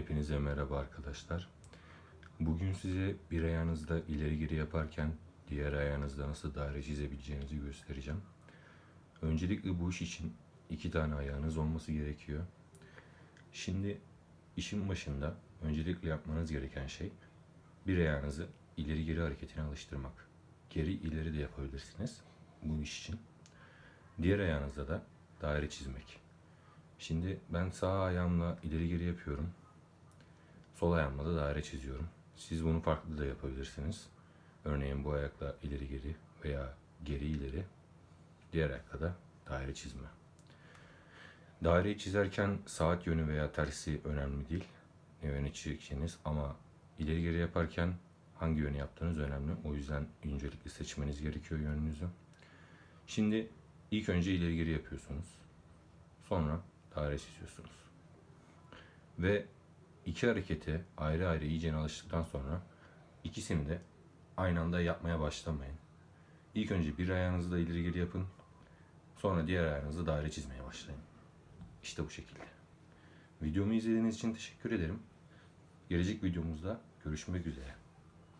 Hepinize merhaba arkadaşlar. Bugün size bir ayağınızda ileri geri yaparken diğer ayağınızda nasıl daire çizebileceğinizi göstereceğim. Öncelikle bu iş için iki tane ayağınız olması gerekiyor. Şimdi işin başında öncelikle yapmanız gereken şey bir ayağınızı ileri geri hareketine alıştırmak. Geri ileri de yapabilirsiniz bu iş için. Diğer ayağınızda da daire çizmek. Şimdi ben sağ ayağımla ileri geri yapıyorum. Sol ayağımla da daire çiziyorum. Siz bunu farklı da yapabilirsiniz. Örneğin bu ayakla ileri geri veya geri ileri. Diğer ayakla da daire çizme. Daireyi çizerken saat yönü veya tersi önemli değil. Ne yöne çizeceğiniz ama ileri geri yaparken hangi yönü yaptığınız önemli. O yüzden öncelikle seçmeniz gerekiyor yönünüzü. Şimdi ilk önce ileri geri yapıyorsunuz. Sonra daire çiziyorsunuz. Ve iki hareketi ayrı ayrı iyice alıştıktan sonra ikisini de aynı anda yapmaya başlamayın. İlk önce bir ayağınızı da ileri geri yapın. Sonra diğer ayağınızı daire çizmeye başlayın. İşte bu şekilde. Videomu izlediğiniz için teşekkür ederim. Gelecek videomuzda görüşmek üzere.